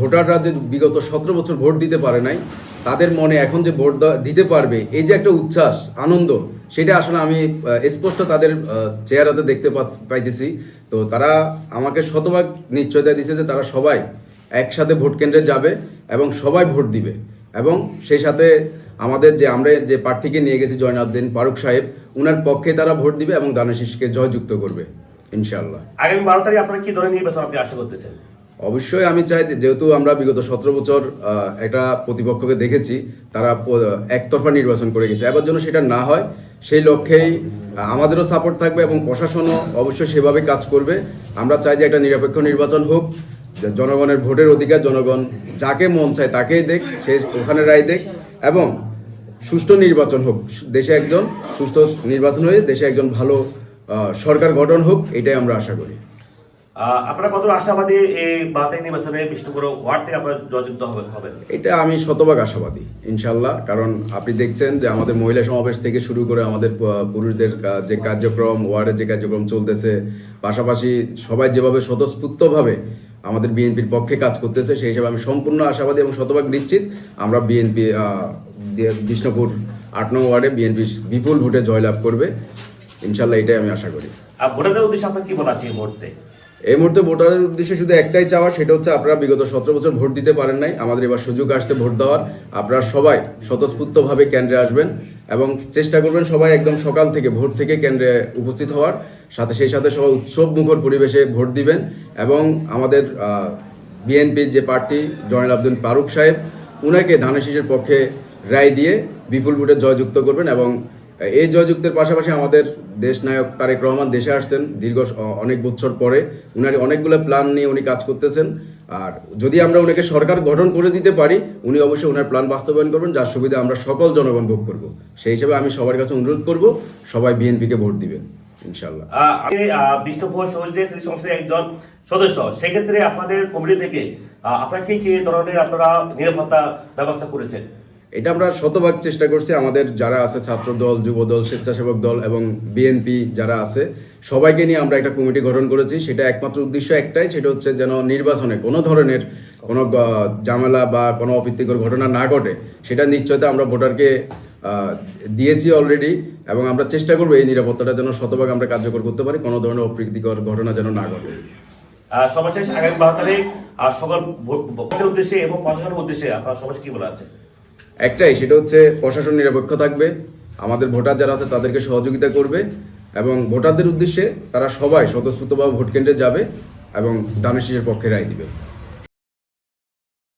ভোটাররা যে বিগত সতেরো বছর ভোট দিতে পারে নাই, তাদের মনে এখন যে ভোট দিতে পারবে, এই যে একটা উচ্ছ্বাস, আনন্দ, সেটা আসলে আমি স্পষ্ট তাদের চেহারাতে দেখতে পাইতেছি। তো তারা আমাকে শতভাগ নিশ্চয়তা দিছে যে তারা সবাই একসাথে ভোট কেন্দ্রে যাবে এবং সবাই ভোট দিবে। এবং সেই সাথে আমাদের যে, আমরা যে প্রার্থীকে নিয়ে গেছি জয়নাদ্দিন ফারুক সাহেব, উনার পক্ষে তারা ভোট দিবে এবং দানাশিসকে জয়যুক্ত করবে ইনশাল্লাহ আগামী বারো তারিখ আপনারা কি ধরনের নির্বাচন আপনি আশা করতেছেন? অবশ্যই আমি চাই যেহেতু আমরা বিগত সতেরো বছর একটা প্রতিপক্ষকে দেখেছি, তারা একতরফা নির্বাচন করে গেছে। এবার জন্য সেটা না হয়, সেই লক্ষ্যেই আমাদেরও সাপোর্ট থাকবে এবং প্রশাসনও অবশ্যই সেভাবে কাজ করবে। আমরা চাই যে একটা নিরপেক্ষ নির্বাচন হোক জনগণের ভোটের অধিকার, জনগণ যাকে মন চায় তাকেই দেখ, সে ওখানে রায় দেখ এবং সুষ্ঠু নির্বাচন হোক। দেশে একজন সুষ্ঠু নির্বাচন হয়ে দেশে একজন ভালো সরকার গঠন হোক, এটাই আমরা আশা করি। আপনারা কত আশাবাদী এই বাতাই নির্বাচনে বিষ্ণুপুর ওয়ার্ড থেকে আপনারা জয়যুক্ত হবেন হবেন? এটা আমি শতভাগ আশাবাদী ইনশাল্লাহ কারণ আপনি দেখছেন যে আমাদের মহিলা সমাবেশ থেকে শুরু করে আমাদের পুরুষদের যে কার্যক্রম ওয়ার্ডের যে কার্যক্রম চলতেছে পাশাপাশি সবাই যেভাবে স্বতঃস্ফূর্তভাবে আমাদের বিএনপির পক্ষে কাজ করতেছে সেই হিসাবে আমি সম্পূর্ণ আশাবাদী এবং শতভাগ নিশ্চিত আমরা বিএনপি বিষ্ণুপুর আট নং ওয়ার্ডে বিএনপি বিপুল ভোটে জয়লাভ করবে ইনশাল্লাহ এটাই আমি আশা করি। আর ভোটারদের উদ্দেশ্যে আপনার কি বলা আছে এই মুহূর্তে? এই মুহূর্তে ভোটারের উদ্দেশ্যে শুধু একটাই চাওয়া, সেটা হচ্ছে আপনারা বিগত সতেরো বছর ভোট দিতে পারেন নাই। আমাদের এবার সুযোগ আসছে ভোট দেওয়ার। আপনারা সবাই স্বতঃস্ফূর্তভাবে কেন্দ্রে আসবেন এবং চেষ্টা করবেন সবাই একদম সকাল থেকে ভোট থেকে কেন্দ্রে উপস্থিত হওয়ার। সাথে সেই সাথে সবাই উৎসব মুখর পরিবেশে ভোট দিবেন এবং আমাদের বিএনপির যে প্রার্থী জয়নাল আব্দুল ফারুক সাহেব, উনাকে ধানের পক্ষে রায় দিয়ে বিপুল ভোটে জয়যুক্ত করবেন এবং এই জয়যুক্তের পাশাপাশি আমাদের দেশ নায়ক তারেক রহমান দেশে আসছেন দীর্ঘ অনেক বছর পরে। উনার অনেকগুলো প্ল্যান নিয়ে উনি কাজ করতেছেন। আর যদি আমরা উনাকে সরকার গঠন করে দিতে পারি উনি অবশ্যই ওনার প্ল্যান বাস্তবায়ন করবেন যার সুবিধা আমরা সকল জনগণ ভোগ করব। সেই হিসাবে আমি সবার কাছে অনুরোধ করব সবাই বিএনপিকে ভোট দিবেন ইনশাল্লাহ একজন সদস্য সেক্ষেত্রে আপনাদের কমিটি থেকে আহ, আপনারা কি কি ধরনের আপনারা নিরাপত্তা ব্যবস্থা করেছেন? এটা আমরা শতভাগ চেষ্টা করছি আমাদের যারা আছে ছাত্র দল যুব দল স্বেচ্ছাসেবক দল এবং বিএনপি যারা আছে সবাইকে নিয়ে আমরা একটা কমিটি গঠন করেছি। সেটা একমাত্র উদ্দেশ্য একটাই সেটা হচ্ছে যেন নির্বাচনে কোনো ধরনের কোনো ঝামেলা বা কোনো অপ্রীতিকর ঘটনা না ঘটে সেটা নিশ্চয়তা আমরা ভোটারকে দিয়েছি অলরেডি এবং আমরা চেষ্টা করব এই নিরাপত্তাটা যেন শতভাগ আমরা কার্যকর করতে পারি কোনো ধরনের অপ্রীতিকর ঘটনা যেন না ঘটে। আহ, সর্বশেষ আগামী তারিখ সকল উদ্দেশ্যে এবং প্রশাসনের উদ্দেশ্যে আপনার সর্বশেষ কি বলা আছে একটাই, সেটা হচ্ছে প্রশাসন নিরপেক্ষ থাকবে, আমাদের ভোটার যারা আছে তাদেরকে সহযোগিতা করবে, এবং ভোটারদের উদ্দেশ্যে তারা সবাই স্বতঃস্ফূর্তভাবে ভোট কেন্দ্রে যাবে এবং দানের পক্ষে রায় দিবে।